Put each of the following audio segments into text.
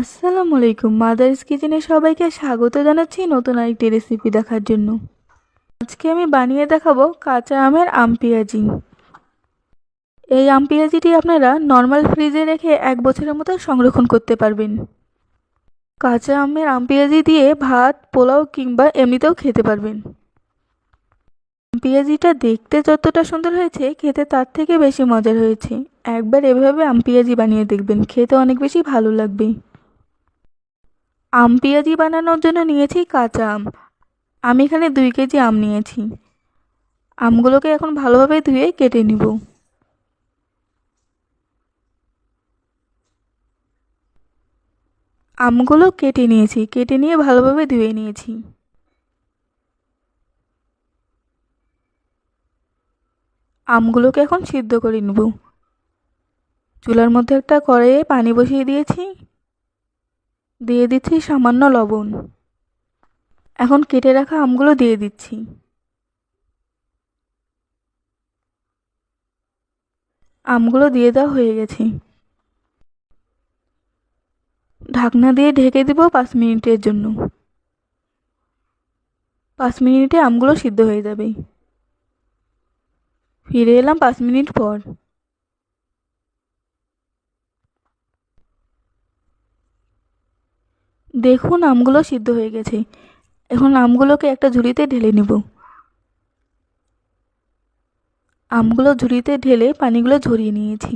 আসসালামু আলাইকুম। মাদার্স কিচেনে সবাইকে স্বাগত জানাচ্ছি নতুন আরেকটি রেসিপি দেখার জন্য। আজকে আমি বানিয়ে দেখাবো কাঁচা আমের আম পেঁয়াজি। এই আম পেঁয়াজিটি আপনারা নর্মাল ফ্রিজে রেখে এক বছরের মতো সংরক্ষণ করতে পারবেন। কাঁচা আমের আম পেঁয়াজি দিয়ে ভাত, পোলাও কিংবা এমনিতেও খেতে পারবেন। আম পেঁয়াজিটা দেখতে যতটা সুন্দর হয়েছে, খেতে তার থেকে বেশি মজার হয়েছে। একবার এভাবে আম পেঁয়াজি বানিয়ে দেখবেন, খেতে অনেক বেশি ভালো লাগবে। আম পেঁয়াজি বানানোর জন্য নিয়েছি কাঁচা আম। আমি এখানে দুই কেজি আম নিয়েছি। আমগুলোকে এখন ভালোভাবে ধুয়ে কেটে নিব। আমগুলো কেটে নিয়েছি, কেটে নিয়ে ভালোভাবে ধুয়ে নিয়েছি। আমগুলোকে এখন সিদ্ধ করে নেব। চুলার মধ্যে একটা কড়াইয়ে পানি বসিয়ে দিয়েছি। দিয়ে দিচ্ছি সামান্য লবণ। এখন কেটে রাখা আমগুলো দিয়ে দিচ্ছি। আমগুলো দিয়ে দেওয়া হয়ে গেছে। ঢাকনা দিয়ে ঢেকে দেব পাঁচ মিনিটের জন্য। পাঁচ মিনিটে আমগুলো সিদ্ধ হয়ে যাবে। ফিরে এলাম পাঁচ মিনিট পর। দেখুন আমগুলো সিদ্ধ হয়ে গেছে। এখন আমগুলোকে একটা ঝুড়িতে ঢেলে নেব। আমগুলো ঝুড়িতে ঢেলে পানিগুলো ঝরিয়ে নিয়েছি।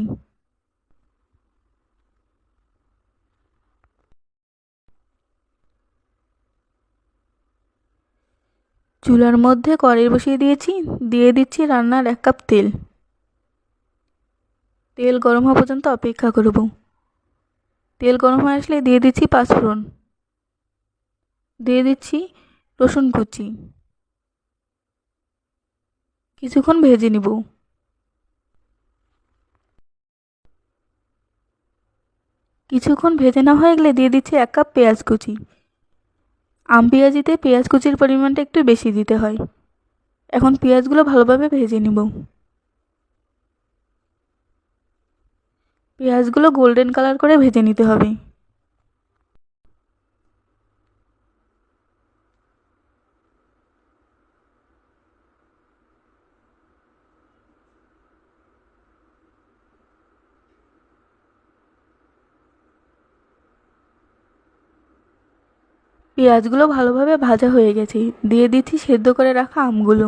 চুলার মধ্যে কড়াই বসিয়ে দিয়েছি। দিয়ে দিচ্ছি রান্নার এক কাপ তেল। তেল গরম হওয়া পর্যন্ত অপেক্ষা করব। তেল গরম হয়ে আসলে দিয়ে দিচ্ছি পাঁচফোড়ন। দিয়ে দিচ্ছি রসুন কুচি। কিছুক্ষণ ভেজে নিব। কিছুক্ষণ ভেজে না হয়ে গেলে দিয়ে দিচ্ছি এক কাপ পেঁয়াজ কুচি। আম পেঁয়াজিতে পেঁয়াজ কুচির পরিমাণটা একটু বেশি দিতে হয়। এখন পেঁয়াজগুলো ভালোভাবে ভেজে নিব। পেঁয়াজগুলো গোল্ডেন কালার করে ভেজে নিতে হবে। পেঁয়াজগুলো ভালোভাবে ভাজা হয়ে গেছে। দিয়ে দিচ্ছি সেদ্ধ করে রাখা আমগুলো।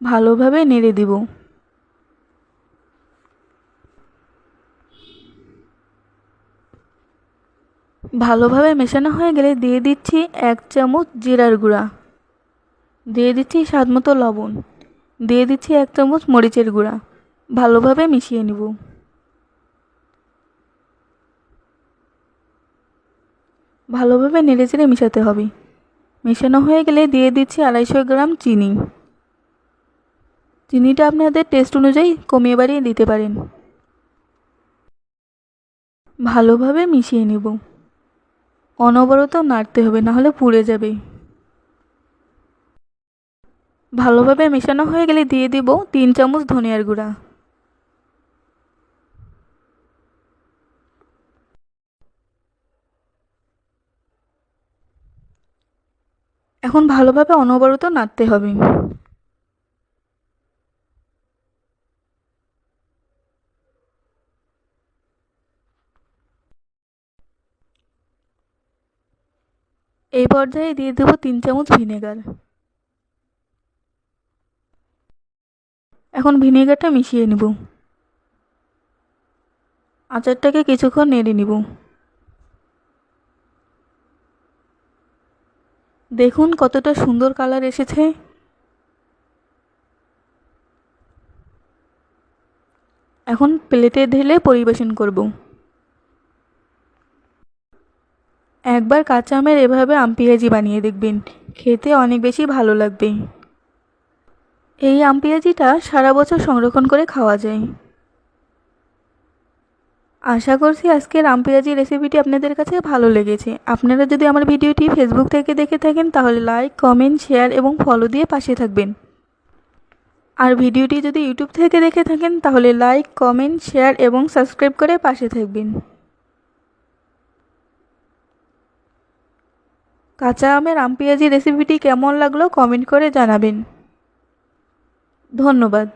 ভালোভাবে নেড়ে দিব। ভালোভাবে মেশানো হয়ে গেলে দিয়ে দিচ্ছি এক চামচ জিরার গুঁড়া। দিয়ে দিচ্ছি স্বাদ মতো লবণ। দিয়ে দিচ্ছি এক চামচ মরিচের গুঁড়া। ভালোভাবে মিশিয়ে নিব। ভালোভাবে নেড়ে চেড়ে মেশাতে হবে। মেশানো হয়ে গেলে দিয়ে দিচ্ছি আড়াইশো গ্রাম চিনি। চিনিটা আপনাদের টেস্ট অনুযায়ী কমিয়ে বাড়িয়ে দিতে পারেন। ভালোভাবে মিশিয়ে নেব। অনবরত নাড়তে হবে, নাহলে পুড়ে যাবে। ভালোভাবে মেশানো হয়ে গেলে দিয়ে দিব তিন চামচ ধনিয়ার গুঁড়া। এখন ভালোভাবে অনবরত নাড়তে হবে। এই পর্যায়ে দিয়ে দেবো তিন চামচ ভিনেগার। এখন ভিনেগারটা মিশিয়ে নেব। আচারটাকে কিছুক্ষণ নেড়ে নিব। দেখুন কতটা সুন্দর কালার এসেছে। এখন প্লেটে ঢেলে পরিবেশন করব। একবার কাঁচা আমের এভাবে আম পেঁয়াজি বানিয়ে দেখবেন। খেতে অনেক বেশি ভালো লাগবে। এই আম পেঁয়াজিটা সারা বছর সংরক্ষণ করে খাওয়া যায়। আশা করছি আজকের আম পেঁয়াজি রেসিপিটি আপনাদের কাছে ভালো লেগেছে। আপনারা যদি আমার ভিডিওটি ফেসবুক থেকে দেখে থাকেন, তাহলে লাইক কমেন্ট শেয়ার এবং ফলো দিয়ে পাশে থাকবেন। আর ভিডিওটি যদি ইউটিউব থেকে দেখে থাকেন, তাহলে লাইক কমেন্ট শেয়ার এবং সাবস্ক্রাইব করে পাশে থাকবেন। কাঁচা আমের আম পেঁয়াজি রেসিপিটি কেমন লাগল কমেন্ট করে জানাবেন। ধন্যবাদ।